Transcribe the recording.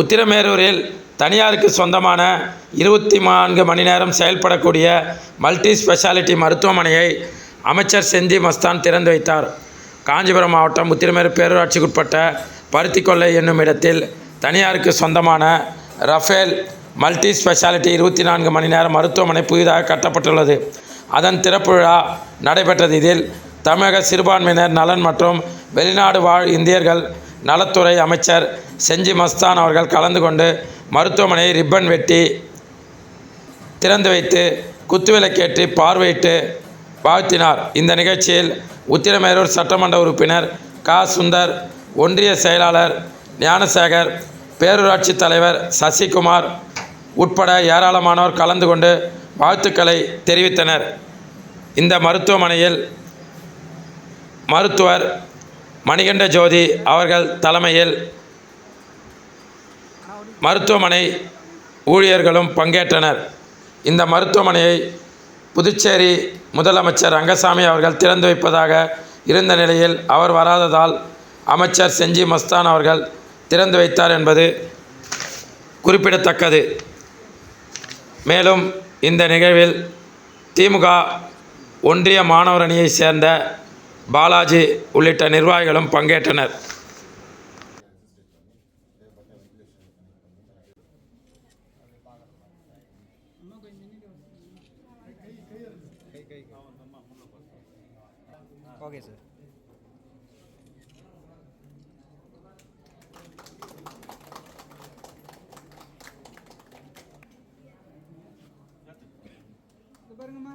உத்திரமேரூரில் தனியாருக்கு சொந்தமான இருபத்தி நான்கு மணி நேரம் செயல்படக்கூடிய மல்டி ஸ்பெஷாலிட்டி மருத்துவமனையை அமைச்சர் செந்தி மஸ்தான் திறந்து வைத்தார். காஞ்சிபுரம் மாவட்டம் உத்திரமேறு பேரூராட்சிக்குட்பட்ட பருத்திக்கொள்ளை என்னும் இடத்தில் தனியாருக்கு சொந்தமான ரஃபேல் மல்டி ஸ்பெஷாலிட்டி இருபத்தி நான்கு மணி நேரம் மருத்துவமனை புதிதாக கட்டப்பட்டுள்ளது. அதன் திறப்பு விழா நடைபெற்றது இதில் தமிழக சிறுபான்மையினர் நலன் மற்றும் வெளிநாடு வாழ் இந்தியர்கள் நலத்துறை அமைச்சர் செஞ்சி மஸ்தான் அவர்கள் கலந்து கொண்டு மருத்துவமனையை ரிப்பன் வெட்டி திறந்து வைத்து குத்துவிளக்கேற்றி பார்வையிட்டு வாழ்த்தினார். இந்த நிகழ்ச்சியில் உத்திரமேரூர் சட்டமன்ற உறுப்பினர் கா. சுந்தர் ஒன்றிய செயலாளர் ஞானசேகர் பேரூராட்சி தலைவர் சசிகுமார் உட்பட ஏராளமானோர் கலந்து கொண்டு வாழ்த்துக்களை தெரிவித்தனர். இந்த மருத்துவமனையில் மருத்துவர் மணிகண்ட ஜோதி அவர்கள் தலைமையில் மருத்துவமனை ஊழியர்களும் பங்கேற்றனர். இந்த மருத்துவமனையை புதுச்சேரி முதலமைச்சர் ரங்கசாமி அவர்கள் திறந்து வைப்பதாக இருந்த நிலையில் அவர் வராததால் அமைச்சர் செஞ்சி மஸ்தான் அவர்கள் திறந்து வைத்தார் என்பது குறிப்பிடத்தக்கது. மேலும் இந்த நிகழ்வில் திமுக ஒன்றிய மாணவர் அணியைச் சேர்ந்த பாலாஜி உள்ளிட்ட நிர்வாகிகளும் பங்கேற்றனர். ஓகே சார் பாருங்கம்மா.